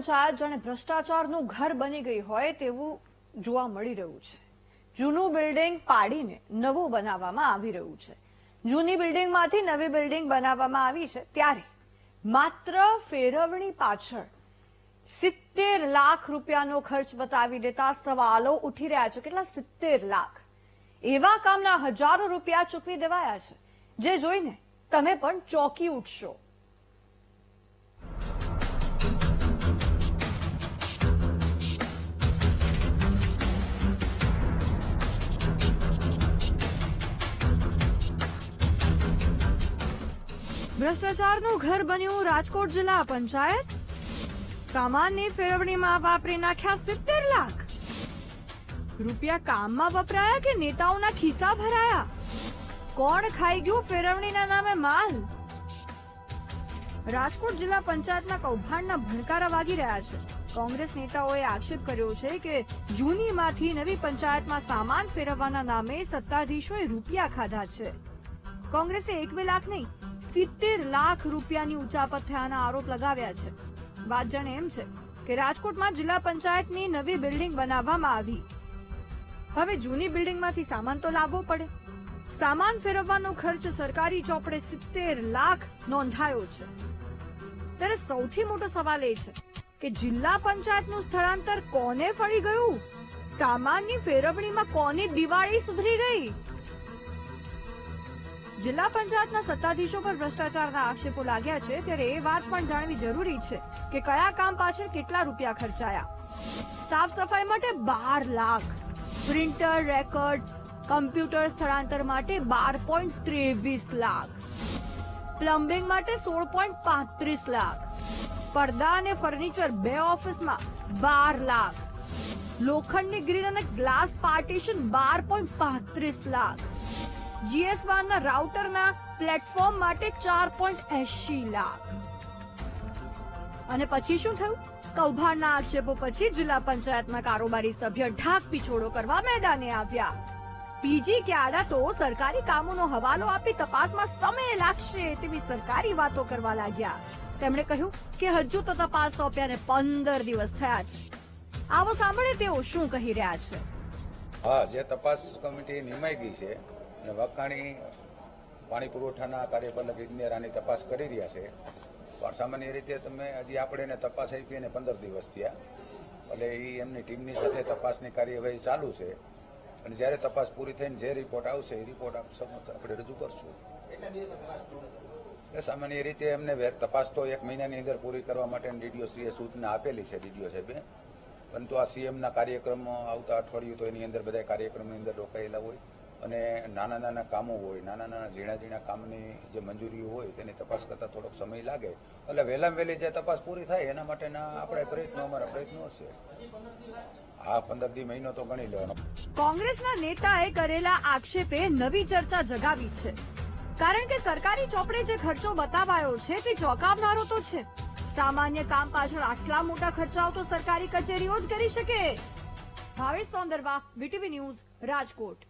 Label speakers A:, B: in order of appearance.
A: પંચાયત જાણે ભ્રષ્ટાચારનું ઘર બની ગઈ હોય તેવું જોવા મળી રહ્યું છે. જૂનું બિલ્ડિંગ પાડીને નવું બનાવવામાં આવી રહ્યું છે. જૂની બિલ્ડિંગમાંથી નવી બિલ્ડિંગ બનાવવામાં આવી છે ત્યારે માત્ર ફેરવણી પાછળ સિત્તેર લાખ રૂપિયાનો ખર્ચ બતાવી દેતા સવાલો ઉઠી રહ્યા છે. કેટલા સિત્તેર લાખ? એવા કામના હજારો રૂપિયા ચૂકવી દેવાયા છે, જે જોઈને તમે પણ ચોંકી ઉઠશો. ભ્રષ્ટાચારનું ઘર બન્યું રાજકોટ જિલ્લા પંચાયત. સામાનની ફેરવણીમાં વાપરી નાખ્યા સિત્તેર લાખ. રૂપિયા કામમાં વપરાયા કે નેતાઓના ખિસ્સા ભરાયા? કોણ ખાઈ ગયું ફેરવણીના નામે માલ? રાજકોટ જિલ્લા પંચાયતના કૌભાંડના ભણકારા વાગી રહ્યા છે. કોંગ્રેસ નેતાઓએ આક્ષેપ કર્યો છે કે જૂનીમાંથી નવી પંચાયતમાં સામાન ફેરવવાના નામે સત્તાધીશોએ રૂપિયા ખાધા છે. કોંગ્રેસે એક બે લાખ નહીં સિત્તેર લાખ રૂપિયાની ઉચાપત થયાના આરોપ લગાવ્યા છે. વાત જાણે એમ છે કે રાજકોટમાં જિલ્લા પંચાયતની નવી બિલ્ડિંગ બનાવવામાં આવી. હવે જૂની બિલ્ડિંગમાંથી સામાન તો લાવવો પડે. સામાન ફેરવવાનો ખર્ચ સરકારી ચોપડે સિત્તેર લાખ નોંધાયો છે. ત્યારે સૌથી મોટો સવાલ એ છે કે જિલ્લા પંચાયતનું સ્થળાંતર કોને ફળી ગયું? સામાનની ફેરવણીમાં કોની દિવાળી સુધરી ગઈ? જિલ્લા પંચાયતના સત્તાધીશો પર ભ્રષ્ટાચારના આક્ષેપો લાગ્યા છે ત્યારે એ વાત પણ જાણવી જરૂરી છે કે કયા કામ પાછળ કેટલા રૂપિયા ખર્ચાયા. સાફ સફાઈ માટે બાર લાખ. પ્રિન્ટર, રેકોર્ડ, કમ્પ્યુટર સ્થળાંતર માટે બાર પોઈન્ટ ત્રેવીસ લાખ. પ્લમ્બિંગ માટે સોળ પોઈન્ટ પાંત્રીસ લાખ. પડદા અને ફર્નિચર બે ઓફિસમાં બાર લાખ. લોખંડની ગ્રીલ અને ગ્લાસ પાર્ટીશન બાર પોઈન્ટ પાંત્રીસ લાખ. જીએસ વાનના રાઉટરના પ્લેટફોર્મ માટે ચાર લાખ. અને પછી શું થયું? કૌભાંડના આક્ષેપો પછી જિલ્લા પંચાયતના કારોબારી સભ્ય ઢાક પીછોડો કરવા મેદાને આવ્યા. પીજી ક્યાડા તો સરકારી કામોનો હવાલો આપી તપાસમાં સમય લાગશે તેવી સરકારી વાતો કરવા લાગ્યા. તેમણે કહ્યું કે હજુ તો તપાસ સોંપ્યાને પંદર દિવસ થયા છે. આવો સાંભળે તેઓ શું કહી રહ્યા છે.
B: હા, જે તપાસ કમિટી નિમાઈ ગઈ છે અને વકાણી પાણી પુરવઠાના કાર્યપાલક ઇજનેર આની તપાસ કરી રહ્યા છે. પણ સામાન્ય રીતે તમે હજી આપણે એને તપાસ આપી અને પંદર દિવસ થયા. એટલે એ એમની ટીમની સાથે તપાસની કાર્યવાહી ચાલુ છે. અને જ્યારે તપાસ પૂરી થઈને જે રિપોર્ટ આવશે એ રિપોર્ટ આપ આપણે રજૂ કરશું. એટલે સામાન્ય રીતે એમને તપાસ તો એક મહિનાની અંદર પૂરી કરવા માટે ડીડીઓ શ્રીએ સૂચના આપેલી છે ડીડીઓ સાહેબે. પરંતુ આ સીએમના કાર્યક્રમો આવતા અઠવાડિયું તો એની અંદર બધા કાર્યક્રમની અંદર રોકાયેલા હોય. અને નાના નાના કામો હોય, નાના નાના ઝીણા ઝીણા કામની જે મંજૂરીઓ હોય તેની તપાસ કરતાં થોડોક સમય લાગે. એટલે વહેલામાં વહેલી જે તપાસ પૂરી થાય, એના માટેના આપણે પ્રયત્નો, અમારા પ્રયત્નો હશે. હા, પંદર દી મહિનો તો ગણી લેવાનો.
A: કોંગ્રેસના નેતાએ કરેલા આક્ષેપે નવી ચર્ચા જગાવી છે. કારણ કે સરકારી ચોપડે જે ખર્ચો બતાવાયો છે, તે ચોંકાવનારો તો છે. સામાન્ય કામ પાછળ આટલા મોટા ખર્ચાઓ તો સરકારી કચેરીઓ જ કરી શકે. Bhavesh Sondarva, VTV news, Rajkot.